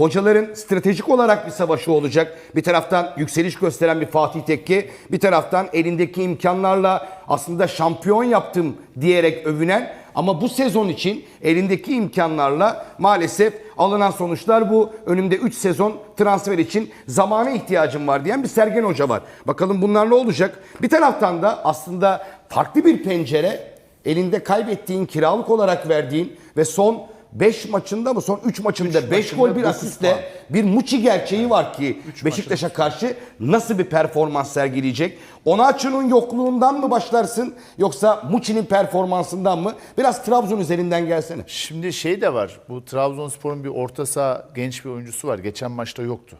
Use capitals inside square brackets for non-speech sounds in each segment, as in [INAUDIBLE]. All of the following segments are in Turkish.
Hocaların stratejik olarak bir savaşı olacak. Bir taraftan yükseliş gösteren bir Fatih Tekke, bir taraftan elindeki imkanlarla aslında şampiyon yaptım diyerek övünen ama bu sezon için elindeki imkanlarla maalesef alınan sonuçlar bu. Önümde 3 sezon transfer için zamana ihtiyacım var diyen bir Sergen Hoca var. Bakalım bunlar ne olacak? Bir taraftan da aslında farklı bir pencere elinde kaybettiğin kiralık olarak verdiğin ve son 5 maçında mı son 3 maçında 5 gol bir asistle bir Muçi gerçeği var ki Beşiktaş'a karşı nasıl bir performans sergileyecek? Onaçu'nun yokluğundan mı başlarsın yoksa Muçi'nin performansından mı? Biraz Trabzon üzerinden gelsene. Şimdi şey de var. Bu Trabzonspor'un bir orta saha genç bir oyuncusu var. Geçen maçta yoktu.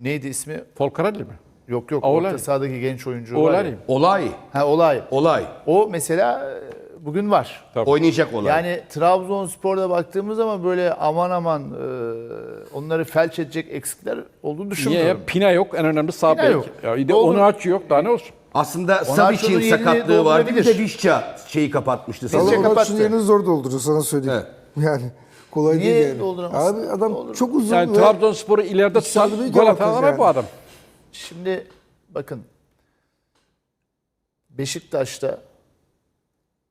Neydi ismi? Folcarelli mi? Yok yok. Olay. Orta sahadaki genç oyuncu var. Olay. Olay, Ha olay. olay. O mesela e, bugün var. Oynayacak olay. Yani Trabzonspor'da baktığımız zaman böyle aman aman e, onları felç edecek eksikler olduğunu Niye? düşünmüyorum. Pina yok en önemli sağ Pina bek. yok. Ya, bir de Doğru. onu aç yok daha ne olsun? aslında Savic'in sakatlığı vardı bir de. Vişça şeyi kapatmıştı. Vişça kapattı. Yerini zor doldurur sana söyleyeyim. Evet. [LAUGHS] Yani kolay Niye değil yani. dolduramaz? Abi adam çok uzun Yani Trabzonspor'u ileride tutan gol atan yani. bu adam. Şimdi bakın Beşiktaş'ta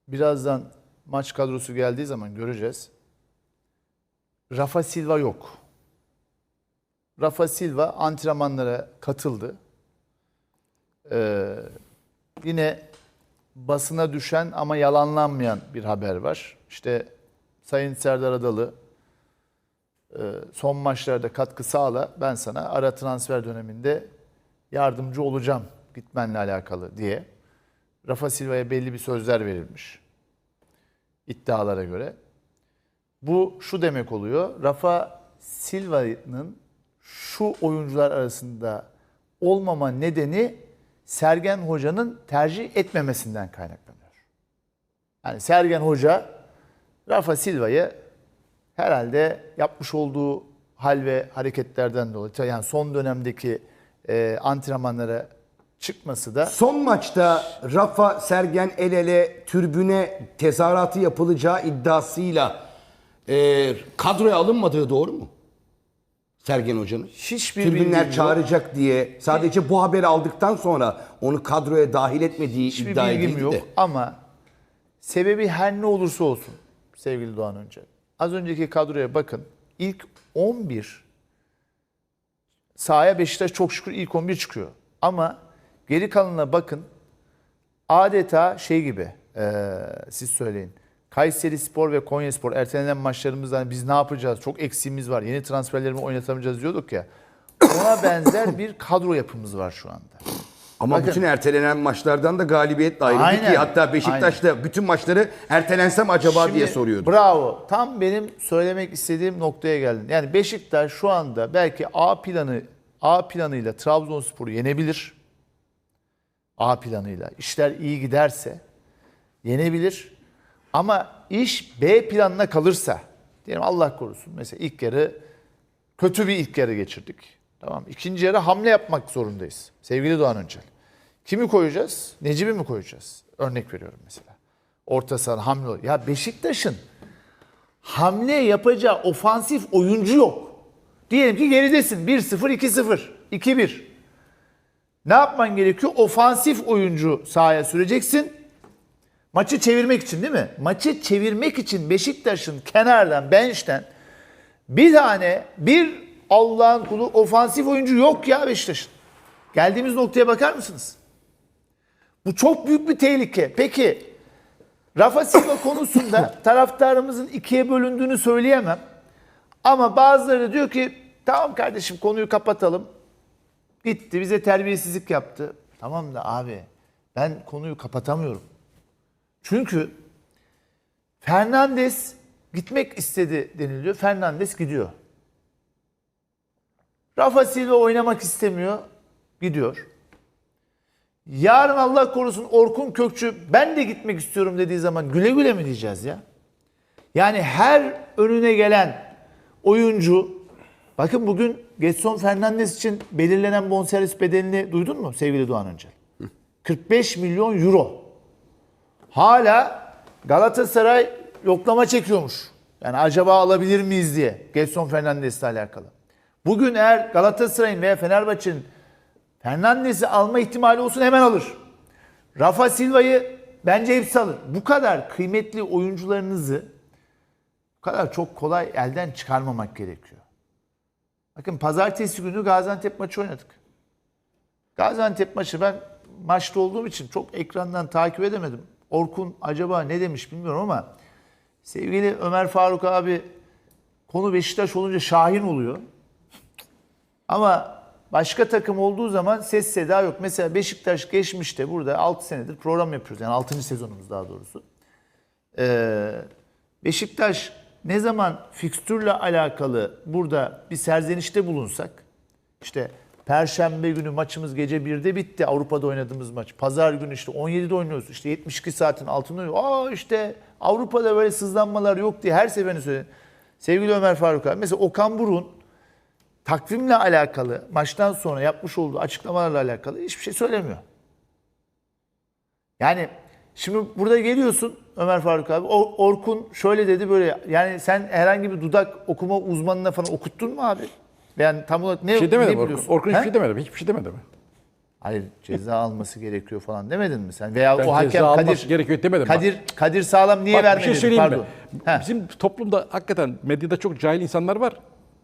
birazdan maç kadrosu geldiği zaman göreceğiz. Rafa Silva yok. Rafa Silva antrenmanlara katıldı. Ee, yine basına düşen ama yalanlanmayan bir haber var. İşte Sayın Serdar Adalı e, son maçlarda katkı sağla ben sana ara transfer döneminde yardımcı olacağım gitmenle alakalı diye. Rafa Silva'ya belli bir sözler verilmiş. iddialara göre. Bu şu demek oluyor. Rafa Silva'nın şu oyuncular arasında olmama nedeni Sergen Hoca'nın tercih etmemesinden kaynaklanıyor. Yani Sergen Hoca Rafa Silva'yı herhalde yapmış olduğu hal ve hareketlerden dolayı yani son dönemdeki e, antrenmanlara çıkması da Son maçta Rafa Sergen el ele türbüne tezahüratı yapılacağı iddiasıyla e, kadroya alınmadığı doğru mu? Sergen Hoca'nın. hiçbir Tribünler bilgim yok. çağıracak diye sadece bu haberi aldıktan sonra onu kadroya dahil etmediği Hiçbir iddia bilgim edildi yok de. ama sebebi her ne olursa olsun sevgili Doğan Önce. Az önceki kadroya bakın. İlk 11 sahaya Beşiktaş çok şükür ilk 11 çıkıyor. Ama geri kalanına bakın. Adeta şey gibi eee, siz söyleyin. Kayseri Spor ve Konya Spor ertelenen maçlarımızdan biz ne yapacağız? Çok eksiğimiz var. Yeni transferlerimi oynatamayacağız diyorduk ya. Ona benzer [COUGHS] bir kadro yapımız var şu anda. Ama Bakın. bütün ertelenen maçlardan da galibiyetle ayrıldı Aynen, ki hatta Beşiktaş'ta bütün maçları ertelensem acaba diye Şimdi, soruyordu. Bravo. Tam benim söylemek istediğim noktaya geldin. Yani Beşiktaş şu anda belki A planı A planıyla Trabzonspor'u yenebilir. A planıyla işler iyi giderse yenebilir. Ama iş B planına kalırsa diyelim Allah korusun mesela ilk yarı kötü bir ilk yarı geçirdik. Tamam. İkinci yarı hamle yapmak zorundayız. Sevgili Doğan Öncel. Kimi koyacağız? Necip'i mi koyacağız? Örnek veriyorum mesela. Orta saha hamle. Ya Beşiktaş'ın hamle yapacağı ofansif oyuncu yok. Diyelim ki geridesin. 1-0, 2-0, 2-1. Ne yapman gerekiyor? Ofansif oyuncu sahaya süreceksin. Maçı çevirmek için değil mi? Maçı çevirmek için Beşiktaş'ın kenardan, bench'ten bir tane bir Allah'ın kulu ofansif oyuncu yok ya Beşiktaş'ın. Geldiğimiz noktaya bakar mısınız? Bu çok büyük bir tehlike. Peki Rafa Silva [COUGHS] konusunda taraftarımızın ikiye bölündüğünü söyleyemem. Ama bazıları diyor ki tamam kardeşim konuyu kapatalım. Gitti bize terbiyesizlik yaptı. Tamam da abi ben konuyu kapatamıyorum. Çünkü Fernandes gitmek istedi deniliyor. Fernandes gidiyor. Rafa Silva oynamak istemiyor. Gidiyor. Yarın Allah korusun Orkun Kökçü ben de gitmek istiyorum dediği zaman güle güle mi diyeceğiz ya? Yani her önüne gelen oyuncu bakın bugün Getson Fernandes için belirlenen bonservis bedelini duydun mu sevgili Doğan Öncel? 45 milyon euro. Hala Galatasaray yoklama çekiyormuş. Yani acaba alabilir miyiz diye Gelson Fernandes'le alakalı. Bugün eğer Galatasaray'ın veya Fenerbahçe'nin Fernandes'i alma ihtimali olsun hemen alır. Rafa Silva'yı bence hepsi alır. Bu kadar kıymetli oyuncularınızı bu kadar çok kolay elden çıkarmamak gerekiyor. Bakın pazartesi günü Gaziantep maçı oynadık. Gaziantep maçı ben maçta olduğum için çok ekrandan takip edemedim. Orkun acaba ne demiş bilmiyorum ama sevgili Ömer Faruk abi konu Beşiktaş olunca Şahin oluyor. Ama başka takım olduğu zaman ses seda yok. Mesela Beşiktaş geçmişte burada 6 senedir program yapıyoruz. Yani 6. sezonumuz daha doğrusu. Ee, Beşiktaş ne zaman fikstürle alakalı burada bir serzenişte bulunsak işte Perşembe günü maçımız gece 1'de bitti Avrupa'da oynadığımız maç. Pazar günü işte 17'de oynuyoruz. İşte 72 saatin altında oynuyoruz. Aa işte Avrupa'da böyle sızlanmalar yok diye her seferini söyledim. Sevgili Ömer Faruk abi mesela Okan Buruk'un takvimle alakalı maçtan sonra yapmış olduğu açıklamalarla alakalı hiçbir şey söylemiyor. Yani şimdi burada geliyorsun Ömer Faruk abi. O- Orkun şöyle dedi böyle. Yani sen herhangi bir dudak okuma uzmanına falan okuttun mu abi? Yani tam olarak ne, Bir şey ne demedim Orkun. biliyorsun? Orkun He? hiçbir şey demedim. Hiçbir şey demedi mi? Hayır ceza alması gerekiyor falan demedin mi sen? Veya Ben o hakem ceza alması Kadir gerekiyor demedim. Bak. Kadir Kadir Sağlam niye Bak, vermedi? bir şey söyleyeyim Pardon. mi? Bizim toplumda hakikaten medyada çok cahil insanlar var.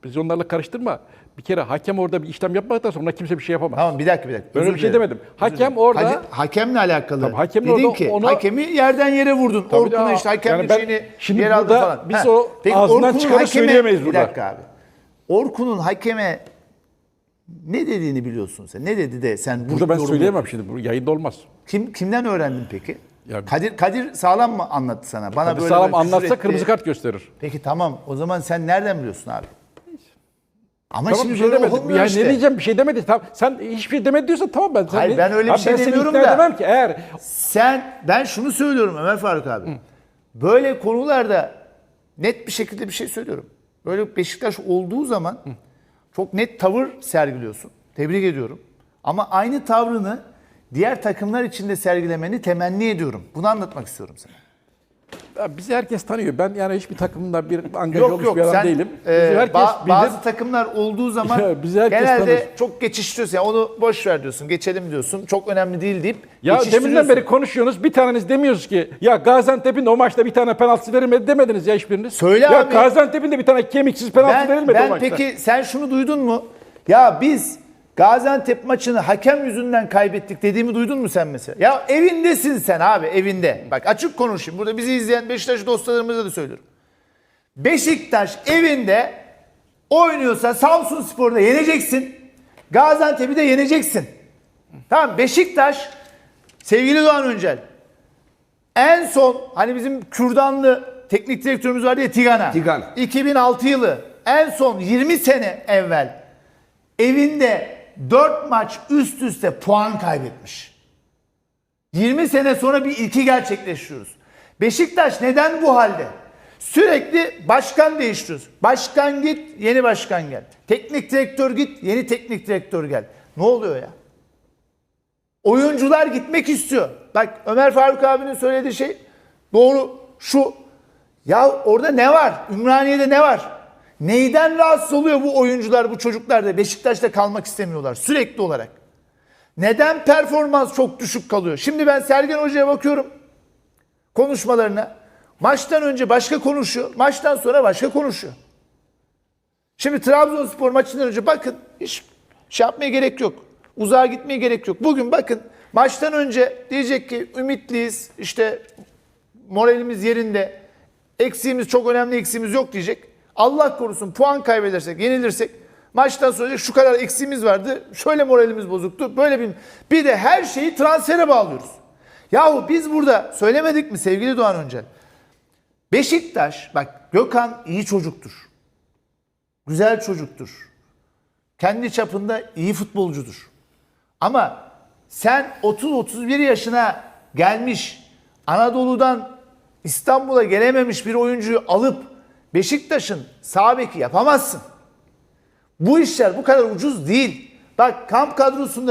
Biz onlarla karıştırma. Bir kere hakem orada bir işlem yapmadıktan sonra kimse bir şey yapamaz. Tamam bir dakika bir dakika. Öyle Özür bir şey demedim. Özür Hakem dilerim. orada- Kadir- hakemle alakalı. Tabii hakemle Dedin orada ki onu- hakemi yerden yere vurdun. Tabii Orkun'a işte hakem yani ben- şeyini şimdi yer aldı falan. biz He. o ağzından Orkun'un çıkanı söyleyemeyiz burada. Bir dakika abi. Orkun'un hakeme ne dediğini biliyorsun sen. Ne dedi de sen bu Burada ben yorumu- söyleyemem şimdi. Bu yayında olmaz. Kim kimden öğrendin peki? Ya- Kadir Kadir Sağlam mı anlattı sana? Bana Tabii böyle sağlam böyle anlatsa etti. kırmızı kart gösterir. Peki tamam. O zaman sen nereden biliyorsun abi? Ama Tamam şimdi bir şey böyle olmuyor Yani işte. ne diyeceğim bir şey demedi. Tamam, sen hiçbir şey demedi diyorsan tamam ben. Sen Hayır, ben öyle bir şey ben demiyorum da. edemem ki eğer Sen ben şunu söylüyorum Ömer Faruk abi. Böyle konularda net bir şekilde bir şey söylüyorum. Böyle Beşiktaş olduğu zaman çok net tavır sergiliyorsun. Tebrik ediyorum. Ama aynı tavrını diğer takımlar içinde sergilemeni temenni ediyorum. Bunu anlatmak istiyorum sana. Bizi herkes tanıyor. Ben yani hiçbir takımda bir angaj Yok olmuş yok bir adam sen değilim. e, Bizi herkes ba- bilir. bazı takımlar olduğu zaman [LAUGHS] Ya, bizi herkes genelde tanır. çok geçiştiriyorsun. Yani onu boş ver diyorsun, geçelim diyorsun. Çok önemli değil deyip Ya deminden beri konuşuyorsunuz. Bir taneniz demiyoruz ki ya Gaziantep'in o maçta bir tane penaltı verilmedi demediniz ya hiçbiriniz. Söyle ya abi. Gaziantep'in de bir tane kemiksiz penaltı Ben, verilmedi o ben maçta. peki sen şunu duydun mu? Ya biz Gaziantep maçını hakem yüzünden kaybettik dediğimi duydun mu sen mesela? Ya evindesin sen abi evinde. Bak açık konuşayım. Burada bizi izleyen Beşiktaş dostlarımıza da söylüyorum. Beşiktaş evinde oynuyorsa Samsun Spor'da yeneceksin. Gaziantep'i de yeneceksin. Tamam Beşiktaş sevgili Doğan Öncel en son hani bizim kürdanlı teknik direktörümüz vardı ya Tigana. Tigan. 2006 yılı en son 20 sene evvel evinde 4 maç üst üste puan kaybetmiş. 20 sene sonra bir ilki gerçekleştiriyoruz. Beşiktaş neden bu halde? Sürekli başkan değiştiriyoruz. Başkan git, yeni başkan gel. Teknik direktör git, yeni teknik direktör gel. Ne oluyor ya? Oyuncular gitmek istiyor. Bak Ömer Faruk abinin söylediği şey doğru şu. Ya orada ne var? Ümraniye'de ne var? Neyden rahatsız oluyor bu oyuncular, bu çocuklar da Beşiktaş'ta kalmak istemiyorlar sürekli olarak? Neden performans çok düşük kalıyor? Şimdi ben Sergen Hoca'ya bakıyorum konuşmalarına. Maçtan önce başka konuşuyor, maçtan sonra başka konuşuyor. Şimdi Trabzonspor maçından önce bakın hiç şey yapmaya gerek yok. Uzağa gitmeye gerek yok. Bugün bakın maçtan önce diyecek ki ümitliyiz işte moralimiz yerinde eksiğimiz çok önemli eksiğimiz yok diyecek. Allah korusun puan kaybedersek yenilirsek maçtan sonra şu kadar eksiğimiz vardı şöyle moralimiz bozuktu böyle bir bir de her şeyi transfere bağlıyoruz. Yahu biz burada söylemedik mi sevgili Doğan Öncel? Beşiktaş bak Gökhan iyi çocuktur. Güzel çocuktur. Kendi çapında iyi futbolcudur. Ama sen 30-31 yaşına gelmiş Anadolu'dan İstanbul'a gelememiş bir oyuncuyu alıp Beşiktaş'ın sağ beki yapamazsın. Bu işler bu kadar ucuz değil. Bak kamp kadrosunda